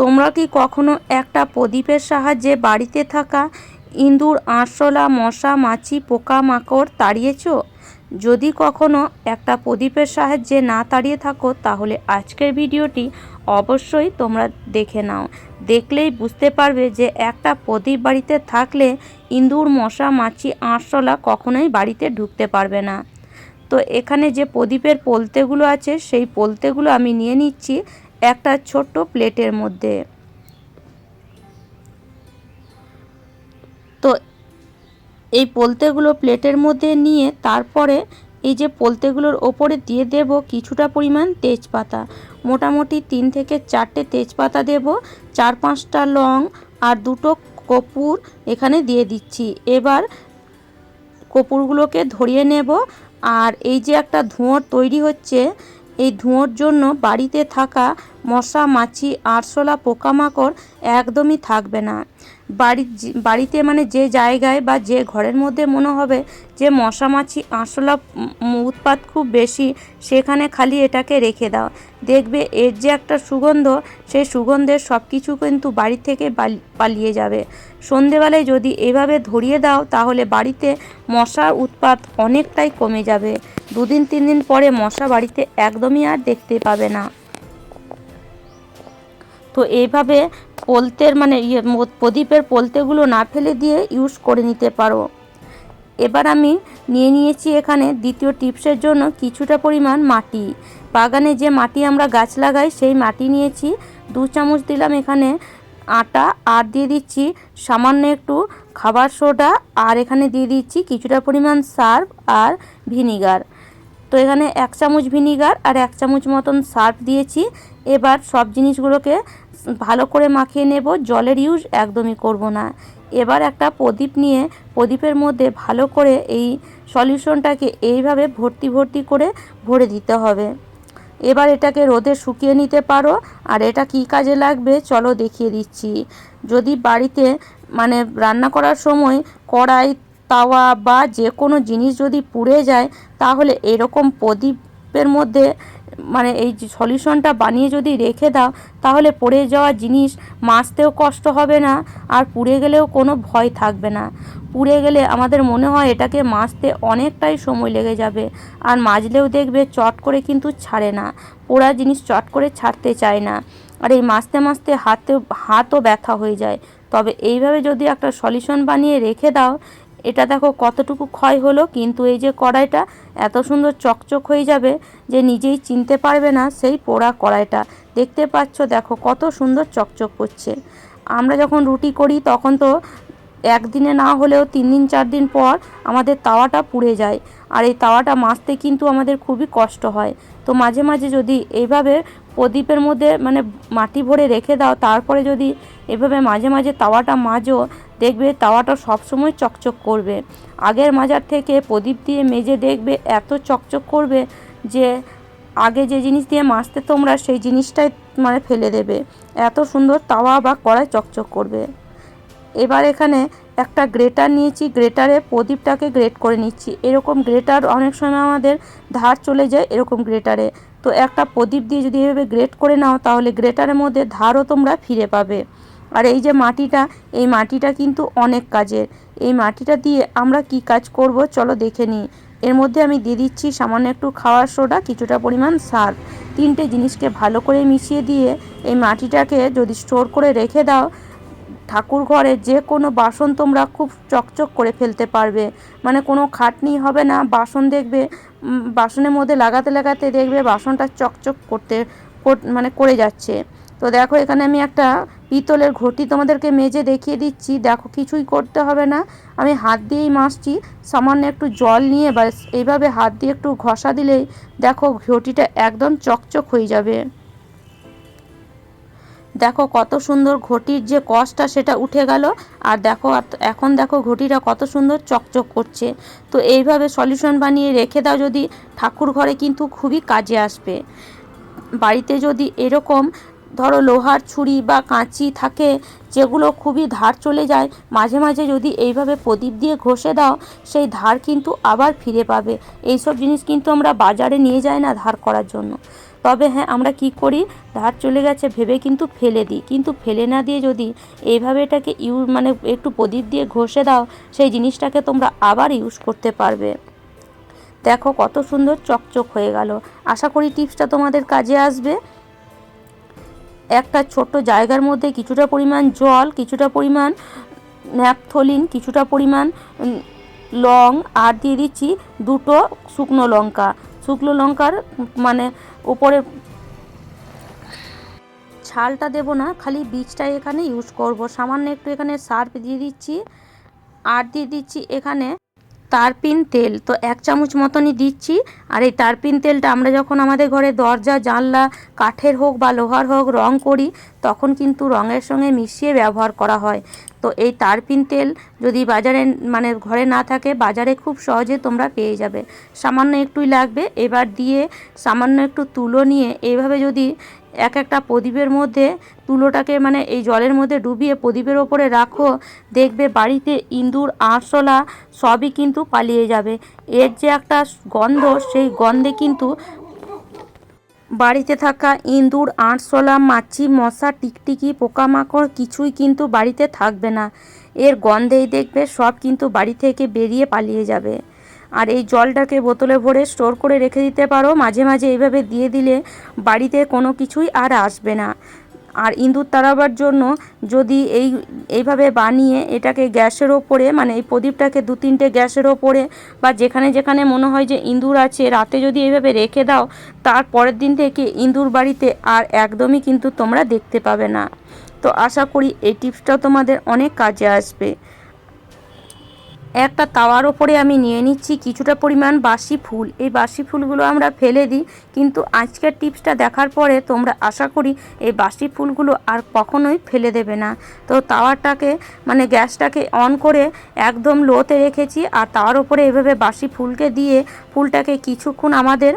তোমরা কি কখনো একটা প্রদীপের সাহায্যে বাড়িতে থাকা ইঁদুর, আরশোলা, মশা, মাছি, পোকামাকড় তাড়িয়েছো? যদি কখনো একটা প্রদীপের সাহায্যে না তাড়িয়ে থাকো, তাহলে আজকের ভিডিওটি অবশ্যই তোমরা দেখে নাও। দেখলেই বুঝতে পারবে যে একটা প্রদীপ বাড়িতে থাকলে ইঁদুর, মশা, মাছি, আরশোলা কখনোই বাড়িতে ঢুকতে পারবে না। তো এখানে যে প্রদীপের পোলতেগুলো আছে, সেই পোলতেগুলো আমি নিয়ে নিচ্ছি। একটা ছোট্ট প্লেটের মধ্যে। তো এই পোলতেগুলো প্লেটের মধ্যে নিয়ে তারপরে এই যে পোলতেগুলোর ওপরে দিয়ে দেব কিছুটা পরিমাণ তেজপাতা। মোটামুটি তিন থেকে চারটে তেজপাতা দেব, চার পাঁচটা লং আর দুটো কপুর এখানে দিয়ে দিচ্ছি। এবার কপুরগুলোকে ধরিয়ে নেব। আর এই যে একটা ধোঁয়ার তৈরি হচ্ছে এই ধোঁয়ার জন্য বাড়িতে থাকা মশা মাছি আরশোলা পোকামাকড় একদমই থাকবে না। বাড়ি বাড়িতে মানে যে জায়গায় বা যে ঘরের মধ্যে মনে হবে যে মশা মাছি আরশোলা উৎপাত খুব বেশি, সেখানে খালি এটাকে রেখে দাও। দেখবে এর যে একটা সুগন্ধ, সেই সুগন্ধের সব কিছু কিন্তু বাড়ি থেকে পালিয়ে যাবে। সন্ধেবেলায় যদি এভাবে ধরিয়ে দাও, তাহলে বাড়িতে মশার উৎপাত অনেকটাই কমে যাবে। দুদিন, তিন দিন পরে মশা বাড়িতে একদমই আর দেখতে পাবে না। তো এইভাবে পোলতের মানে ইয়ে প্রদীপের পোলতেগুলো না ফেলে দিয়ে ইউজ করে নিতে পারো। এবার আমি নিয়ে নিয়েছি এখানে দ্বিতীয় টিপসের জন্য কিছুটা পরিমাণ মাটি। বাগানে যে মাটি আমরা গাছ লাগাই, সেই মাটি নিয়েছি। দু চামচ দিলাম এখানে আটা, আর দিয়ে দিচ্ছি সামান্য একটু খাবার সোডা, আর এখানে দিয়ে দিচ্ছি কিছুটা পরিমাণ সার্ফ আর ভিনিগার। তো এখানে এক চামচ ভিনিগার আর এক চামচ মতন সার্ফ দিয়েছি। এবার সব জিনিসগুলোকে ভালো করে মাখিয়ে নেব। জলের ইউজ একদমই করব না। এবার একটা প্রদীপ নিয়ে প্রদীপের মধ্যে ভালো করে এই সলিউশনটাকে এইভাবে ভর্তি ভর্তি করে ভরে দিতে হবে। এবার এটাকে রোদে শুকিয়ে নিতে পারো। আর এটা কি কাজে লাগবে চলো দেখিয়ে দিচ্ছি। যদি বাড়িতে মানে রান্না করার সময় কড়াই তাওয়া বা যে কোনো জিনিস যদি পুড়ে যায়, তাহলে এরকম প্রদীপের মধ্যে মানে এই সলিউশনটা বানিয়ে যদি রেখে দাও, তাহলে পড়ে যাওয়া জিনিস মাজতেও কষ্ট হবে না, আর পুড়ে গেলেও কোনো ভয় থাকবে না। পুড়ে গেলে আমাদের মনে হয় এটাকে মাজতে অনেকটাই সময় লেগে যাবে, আর মাজলেও দেখবে চট করে কিন্তু ছাড়ে না, পোড়া জিনিস চট করে ছাড়তে চায় না। আর এই মাজতে মাজতে হাতে, হাতও ব্যথা হয়ে যায়। তবে এইভাবে যদি একটা সলিউশন বানিয়ে রেখে দাও এটা দেখো কতটুকু ক্ষয় হলো, কিন্তু এই যে কড়াইটা এত সুন্দর চকচক হয়ে যাবে যে নিজেই চিনতে পারবে না সেই পোড়া কড়াইটা। দেখতে পাচ্ছ, দেখো কত সুন্দর চকচক করছে। আমরা যখন রুটি করি তখন তো একদিনে না হলেও তিন দিন, চার দিন পর আমাদের তাওয়াটা পুড়ে যায়। আর এই তাওয়াটা মাজতে কিন্তু আমাদের খুবই কষ্ট হয়। তো মাঝে মাঝে যদি এইভাবে প্রদীপের মধ্যে মানে মাটি ভরে রেখে দাও, তারপরে যদি এভাবে মাঝে মাঝে তাওয়াটা মাজো দেখবে তাওয়াটা সবসময় চকচক করবে। আগের মাজার থেকে প্রদীপ দিয়ে মেজে দেখবে এত চকচক করবে যে আগে যে জিনিস দিয়ে মাজতে তোমরা সেই জিনিসটাই মানে ফেলে দেবে। এত সুন্দর তাওয়া বা কড়াই চকচক করবে। এবার এখানে একটা গ্রেটার নিয়েছি, গ্রেটারে প্রদীপটাকে গ্রেট করে নিচ্ছি। এরকম গ্রেটার অনেক সময় আমাদের ধার চলে যায় এরকম গ্রেটারে। তো একটা প্রদীপ দিয়ে যদি এভাবে গ্রেট করে নাও, তাহলে গ্রেটারের মধ্যে ধারও তোমরা ফিরে পাবে। আর এই যে মাটিটা, এই মাটিটা কিন্তু অনেক কাজের। এই মাটিটা দিয়ে আমরা কি কাজ করব চলো দেখে নিই। এর মধ্যে আমি দিয়ে দিচ্ছি সামান্য একটু খাওয়ার সোডা, কিছুটা পরিমাণ সার। তিনটে জিনিসকে ভালো করে মিশিয়ে দিয়ে এই মাটিটাকে যদি স্টোর করে রেখে দাও, ঠাকুর ঘরে যে কোনো বাসন তোমরা খুব চকচক করে ফেলতে পারবে। মানে কোনো খাটনি হবে না, বাসন দেখবে বাসনের মধ্যে লাগাতে লাগাতে দেখবে বাসনটা চকচক করতে মানে করে যাচ্ছে। তো দেখো, এখানে আমি একটা পিতলের ঘটি তোমাদেরকে মেজে দেখিয়ে দিচ্ছি। দেখো, কিছুই করতে হবে না। আমি হাত দিয়েই মাছছি সামান্য একটু জল নিয়ে বা এইভাবে হাত দিয়ে একটু ঘষা দিলেই দেখো, ঘটিটা একদম চকচক হয়ে যাবে। দেখো, কত সুন্দর ঘটির যে কষটা সেটা উঠে গেল। আর দেখো এখন দেখো, ঘটিটা কত সুন্দর চকচক করছে। তো এইভাবে সলিউশন বানিয়ে রেখে দাও যদি। ঠাকুর ঘরে কিন্তু খুবই কাজে আসবে। বাড়িতে যদি এরকম ধরো লোহার ছুরি বা কাঁচি থাকে, যেগুলো খুবই ধার চলে যায়, মাঝে মাঝে যদি এইভাবে প্রদীপ দিয়ে ঘষে দাও, সেই ধার কিন্তু আবার ফিরে পাবে। এইসব জিনিস কিন্তু আমরা বাজারে নিয়ে যাই না ধার করার জন্য। তবে হ্যাঁ আমরা কি করি? ধার চলে গেছে ভেবে কিন্তু ফেলে দিই। কিন্তু ফেলে না দিয়ে যদি এইভাবে এটাকে ইউ মানে একটু প্রদীপ দিয়ে ঘষে দাও, সেই জিনিসটাকে তোমরা আবার ইউজ করতে পারবে। দেখো কত সুন্দর চকচক হয়ে গেল। আশা করি টিপসটা তোমাদের কাজে আসবে। একটা ছোট্ট জায়গার মধ্যে কিছুটা পরিমাণ জল, কিছুটা পরিমাণ ন্যাপথলিন, কিছুটা পরিমাণ লং আর দিয়ে দিচ্ছি দুটো শুকনো লঙ্কা। শুকনো লঙ্কার মানে ওপরে ছালটা দেব না, খালি বীজটাই এখানে ইউজ করব। সামান্য একটু এখানে সার্ফ দিয়ে দিচ্ছি। আর দিয়ে দিচ্ছি এখানে তারপিন তেল। তো এক চামচ মতনই দিচ্ছি। আর এই তারপিন তেলটা আমরা যখন আমাদের ঘরে দরজা, জানলা, কাঠের হোক বা লোহার হোক রং করি, তখন কিন্তু রঙের সঙ্গে মিশিয়ে ব্যবহার করা হয়। তো এই তারপিন তেল যদি বাজারে মানে ঘরে না থাকে, বাজারে খুব সহজে তোমরা পেয়ে যাবে। সামান্য একটুই লাগবে। এবার দিয়ে সামান্য একটু তুলো নিয়ে এইভাবে যদি এক একটা প্রদীপের মধ্যে তুলোটাকে মানে এই জলের মধ্যে ডুবিয়ে প্রদীপের ওপরে রাখো, দেখবে বাড়িতে ইঁদুর, আরশোলা সবই কিন্তু পালিয়ে যাবে। এর যে একটা গন্ধ, সেই গন্ধে কিন্তু বাড়িতে থাকা ইঁদুর, আরশোলা, মাছি, মশা, টিকটিকি, পোকামাকড় কিছুই কিন্তু বাড়িতে থাকবে না। এর গন্ধেই দেখবে সব কিন্তু বাড়ি থেকে বেরিয়ে পালিয়ে যাবে। আর এই জলটাকে বোতলে ভরে স্টোর করে রেখে দিতে পারো। মাঝে মাঝে এইভাবে দিয়ে দিলে বাড়িতে কোনো কিছুই আর আসবে না। আর ইঁদুর তাড়াবার জন্য যদি এই, এইভাবে বানিয়ে এটাকে গ্যাসের ওপরে মানে এই প্রদীপটাকে দু তিনটে গ্যাসের ওপরে বা যেখানে যেখানে মনে হয় যে ইঁদুর আছে, রাতে যদি এইভাবে রেখে দাও, তার পরের দিন থেকে ইঁদুর বাড়িতে আর একদমই কিন্তু তোমরা দেখতে পাবে না। তো আশা করি এই টিপসটা তোমাদের অনেক কাজে আসবে। একটা তাওয়ার ওপরে আমি নিয়ে নিচ্ছি কিছুটা পরিমাণ বাসি ফুল। এই বাসি ফুলগুলো আমরা ফেলে দিই, কিন্তু আজকের টিপসটা দেখার পরে তোমরা আশা করি এই বাসি ফুলগুলো আর কখনোই ফেলে দেবে না। তো তাওয়াটাকে মানে গ্যাসটাকে অন করে একদম লোতে রেখেছি আর তাওয়ার ওপরে এভাবে বাসি ফুলকে দিয়ে ফুলটাকে কিছুক্ষণ আমাদের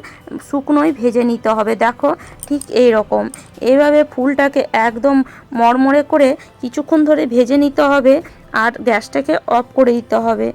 শুকনোই ভেজে নিতে হবে। দেখো ঠিক এই রকম। এইভাবে ফুলটাকে একদম মরমরে করে কিছুক্ষণ ধরে ভেজে নিতে হবে। আর গ্যাসটাকে অফ করে দিতে হবে।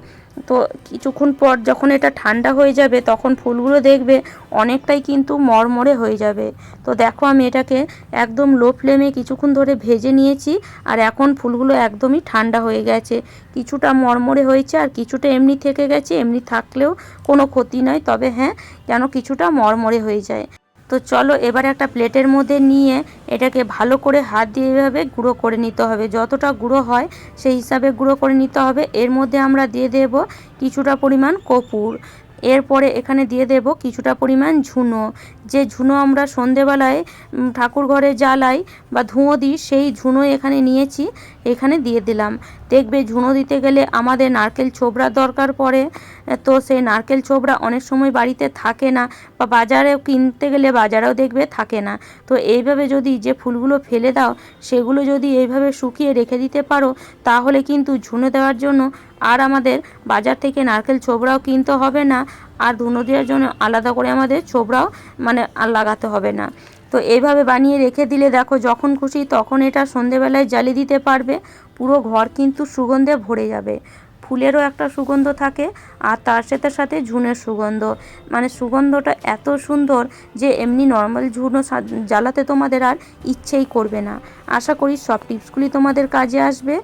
তো কিছুক্ষণ পর যখন এটা ঠান্ডা হয়ে যাবে, তখন ফুলগুলো দেখবে অনেকটাই কিন্তু মরমরে হয়ে যাবে। তো দেখো আমি এটাকে একদম লো ফ্লেমে কিছুক্ষণ ধরে ভেজে নিয়েছি আর এখন ফুলগুলো একদমই ঠান্ডা হয়ে গেছে। কিছুটা মরমরে হয়েছে আর কিছুটা এমনি থেকে গেছে, এমনি থাকলেও কোনো ক্ষতি নয়। তবে হ্যাঁ যেন কিছুটা মরমরে হয়ে যায়। তো চলো এবার একটা প্লেটের মধ্যে নিয়ে এটাকে ভালো করে হাত দিয়ে এভাবে গুঁড়ো করে নিতে হবে। যতটা গুঁড়ো হয় সেই হিসাবে গুঁড়ো করে নিতে হবে। এর মধ্যে আমরা দিয়ে দেব কিছুটা পরিমাণ কপুর। এরপরে এখানে দিয়ে দেব কিছুটা পরিমাণ ঝুনো। যে ঝুনো আমরা সন্ধেবেলায় ঠাকুর ঘরে জ্বালাই বা ধুঁয়ো দিই, সেই ঝুনো এখানে নিয়েছি, এখানে দিয়ে দিলাম। দেখবে ঝুনো দিতে গেলে আমাদের নারকেল ছোবড়া দরকার পড়ে তো সেই নারকেল ছোবড়া অনেক সময় বাড়িতে থাকে না বা বাজারেও কিনতে গেলে বাজারেও দেখবে থাকে না। তো এইভাবে যদি যে ফুলগুলো ফেলে দাও, সেগুলো যদি এইভাবে শুকিয়ে রেখে দিতে পারো, তাহলে কিন্তু ঝুনো দেওয়ার জন্য আর আমাদের বাজার থেকে নারকেল ছোবড়াও কিনতে হবে না। আর ধুনো দেওয়ার জন্য আলাদা করে আমাদের ছোবড়াও মানে আর লাগাতে হবে না। তো এইভাবে বানিয়ে রেখে দিলে দেখো যখন খুশি তখন এটা সন্ধেবেলায় জ্বালিয়ে দিতে পারবে। পুরো ঘর কিন্তু সুগন্ধে ভরে যাবে। ফুলেরও একটা সুগন্ধ থাকে আর তার সাথে সাথে ঝুনের সুগন্ধ। মানে সুগন্ধটা এত সুন্দর যে এমনি নর্মাল ঝুনো জ্বালাতে তোমাদের আর ইচ্ছেই করবে না। আশা করি সব টিপসগুলি তোমাদের কাজে আসবে।